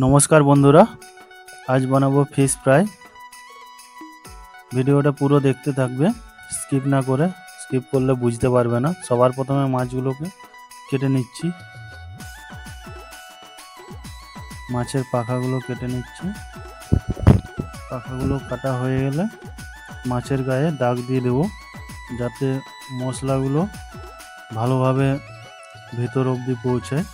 নমস্কার বন্ধুরা, আজ বানাবো ফিশ ফ্রাই ভিডিওটা পুরো দেখতে থাকবে স্কিপ না করে স্কিপ করলে বুঝতে পারবে না। সবার প্রথমে মাছগুলোকে কেটে নিচ্ছি। মাছের পাখাগুলো কেটে নিচ্ছি। পাখাগুলো কাটা হয়ে গেলে মাছের গায়ে দাগ দিয়ে দেবো, যাতে মশলাগুলো ভালোভাবে ভেতর অবধি পৌঁছায়।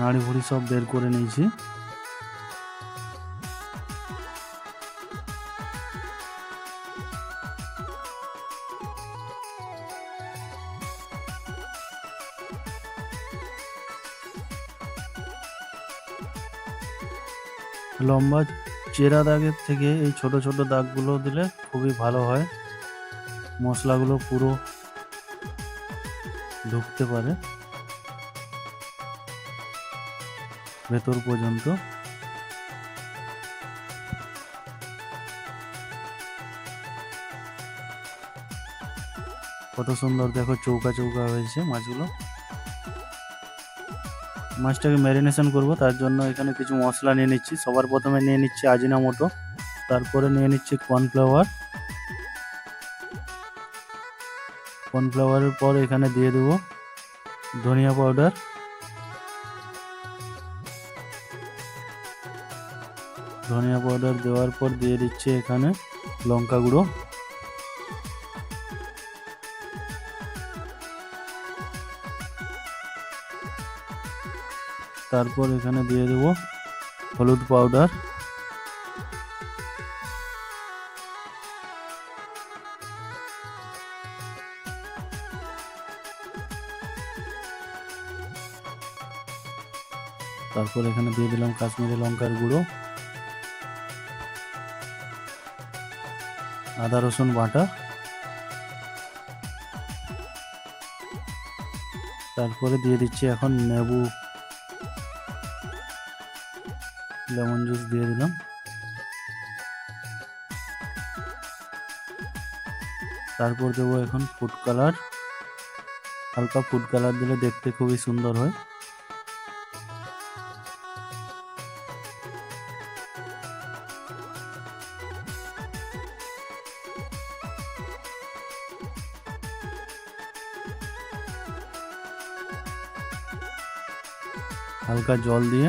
নাড়ি ভুড়ি সব বের করে নিয়েছি। লম্বা চেরা দাগের থেকে এই ছোট ছোট দাগগুলো দিলে খুবই ভালো হয়। মশলাগুলো পুরো ঢুকতে পারে। ভেতর পর্যন্ত। কত সুন্দর দেখো চৌকা চৌকা হয়েছে মাছগুলো। মাছটাকে ম্যারিনেশন করব, তার জন্য এখানে কিছু মশলা নিয়ে নিচ্ছি। সবার প্রথমে নিয়ে নিচ্ছি আজিনা মোটো, তারপরে নিয়ে নিচ্ছি কর্নফ্লাওয়ার কর্নফ্লাওয়ারের পর এখানে দিয়ে দেবো ধনিয়া পাউডার ধনিয়া পাউডার দেওয়ার পর দিয়ে দিচ্ছি এখানে লঙ্কা গুঁড়ো। তারপর এখানে দিয়ে দেব হলুদ পাউডার। তারপর এখানে দিয়ে দিলাম কাশ্মীরি লঙ্কার গুঁড়ো। আদা, রসুন বাটা। তারপরে দিয়ে দিচ্ছি এখন লেবু। লেমন জুস দিয়ে দিলাম। তারপর দেবো এখন ফুড কালার হালকা ফুড কালার দিলে দেখতে খুবই সুন্দর হয়। হালকা জল দিয়ে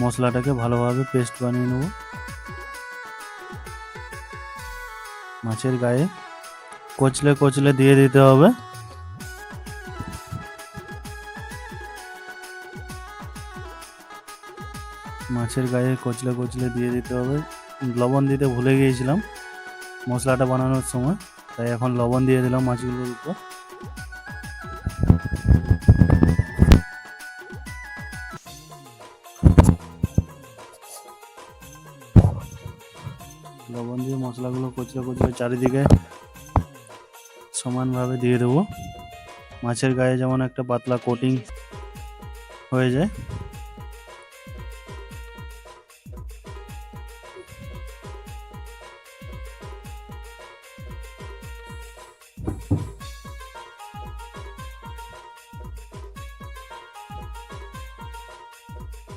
মশলাটাকে ভালোভাবে পেস্ট বানিয়ে নেব। মাছের গায়ে কচলে কচলে দিয়ে দিতে হবে। মাছের গায়ে কচলে কচলে দিয়ে দিতে হবে। লবণ দিতে ভুলে গিয়েছিলাম মশলাটা বানানোর সময়, তাই এখন লবণ দিয়ে দিলাম মাছগুলোর উপর। লবণ দিয়ে মশলাগুলো কচলে কচলে চারিদিকে সমানভাবে দিয়ে দেবো। মাছের গায়ে যেমন একটা পাতলা কোটিং হয়ে যায়।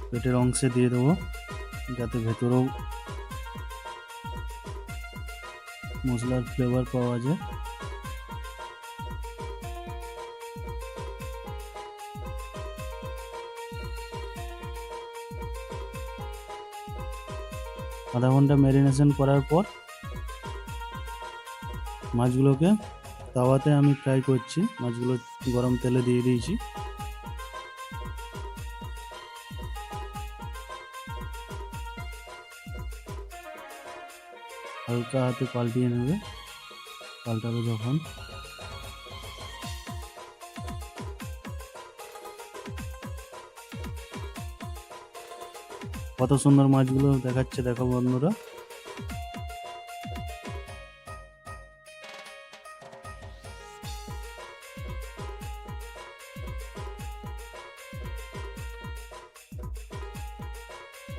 পেটের অংশে দিয়ে দেবো, যাতে ভেতরেও মশলার ফ্লেভার পাওয়া যায়। আধা ঘণ্টা ম্যারিনেশন করার পর মাছগুলোকে তাওয়াতে আমি ফ্রাই করছি। মাছগুলো গরম তেলে দিয়ে দিয়েছি। হালকা হাতে পাল্টিয়ে নেবে। পাল্টাবে যখন। কত সুন্দর মাছগুলো দেখাচ্ছে, দেখো বন্ধুরা।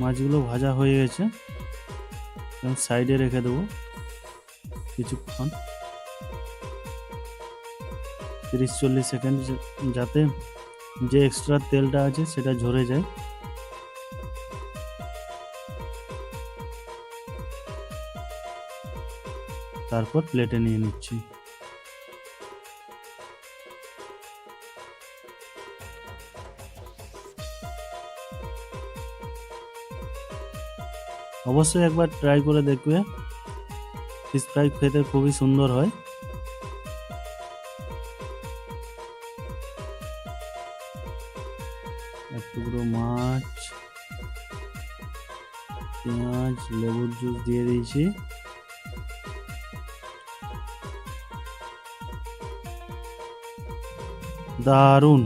মাছগুলো ভাজা হয়ে গেছে। সাইডে রেখে দেবো কিছুক্ষণ। তিরিশ চল্লিশ সেকেন্ড যাতে যে এক্সট্রা তেলটা আছে সেটা ঝরে যায়। তারপর প্লেটে নিয়ে নিচ্ছি। অবশ্যই একবার ট্রাই করে দেখবে। ফিশ ফ্রাই খেতে খুবই সুন্দর হয়। এক টুকরো মাছ, পেঁয়াজ, লেবুর জুস দিয়ে দিয়েছি। দারুণ!